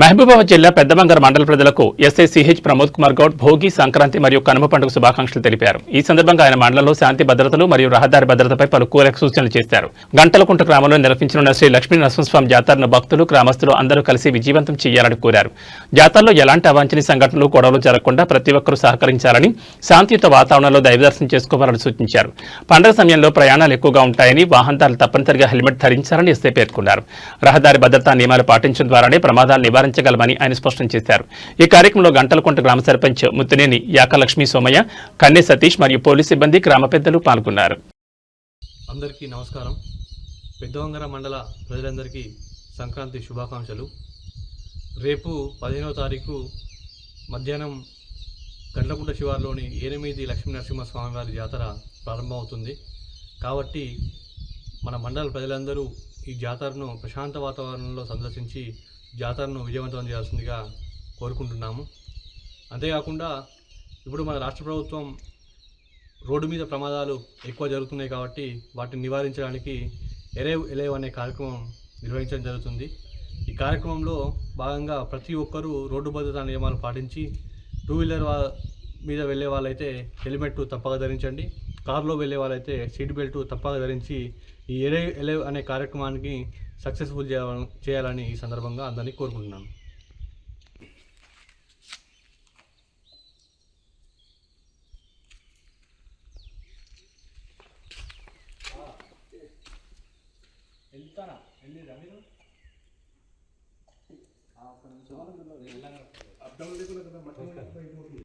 మహబూబాబాద్ జిల్లా పెద్దబంగారు మండల ప్రజలకు ఎస్ఐ సిహెచ్ ప్రమోద్ కుమార్ గౌడ్ భోగి సంక్రాంతి మరియు కనుమ పండుగ శుభాకాంక్షలు తెలిపారు. ఈ సందర్భంగా ఆయన మండలంలో శాంతి భద్రతలు మరియు రహదారి భద్రతపై పలు కీలక సూచనలు చేశారు. గంటలకుంట గ్రామంలో నిర్వహించనున్న శ్రీ లక్ష్మీ నరసింహస్వామి జాతరను భక్తులు గ్రామస్తులు అందరూ కలిసి విజయవంతం చేయాలని కోరారు. జాతరలో ఎలాంటి అవాంఛనీయ సంఘటనలు గొడవలు జరగకుండా ప్రతి ఒక్కరూ సహకరించాలని శాంతియుత వాతావరణంలో దైవదర్శనం చేసుకోవాలని సూచించారు. పండుగ సమయంలో ప్రయాణాలు ఎక్కువగా ఉంటాయని వాహనదారులు తప్పనిసరిగా హెల్మెట్ ధరించాలని ఎస్ఐ పేర్కొన్నారు. రహదారి భద్రతా నియమాలు పాటించడం ద్వారానే ప్రమాదాలు నివారించగలమని ఆయన స్పష్టం చేశారు. ఈ కార్యక్రమంలో గంటలకుంట గ్రామ సర్పంచ్ ముత్తినేని యాకలక్ష్మి సోమయ్య కన్నె సతీష్ మరియు పోలీసు సిబ్బంది గ్రామ పెద్దలు పాల్గొన్నారు. అందరికీ నమస్కారం. పెద్దవంగర మండల ప్రజలందరికీ సంక్రాంతి శుభాకాంక్షలు. రేపు పదిహేనవ తారీఖు మధ్యాహ్నం గండ్లకుంట శివార్లోని ఎనిమిది లక్ష్మీ నరసింహస్వామి వారి జాతర ప్రారంభమవుతుంది. కాబట్టి మన మండల ప్రజలందరూ ఈ జాతరను ప్రశాంత వాతావరణంలో సందర్శించి జాతరను విజయవంతం చేయాల్సిందిగా కోరుకుంటున్నాము. అంతేకాకుండా ఇప్పుడు మన రాష్ట్ర ప్రభుత్వం రోడ్డు మీద ప్రమాదాలు ఎక్కువ జరుగుతున్నాయి కాబట్టి వాటిని నివారించడానికి ఎరేవ్ ఎలేవ్ అనే కార్యక్రమం నిర్వహించడం జరుగుతుంది. ఈ కార్యక్రమంలో భాగంగా ప్రతి ఒక్కరూ రోడ్డు భద్రతా నియమాలు పాటించి టూ వీలర్ వా- మీద వెళ్ళే వాళ్ళైతే హెల్మెట్ తప్పక ధరించండి. కారులో వెళ్ళే వాళ్ళైతే సీట్ బెల్ట్ తప్పక ధరించి ఈ ఎరే ఎలేవ్ అనే కార్యక్రమానికి సక్సెస్ఫుల్ చేయాలని చేయాలని ఈ సందర్భంగా అందరినీ కోరుకుంటున్నాను.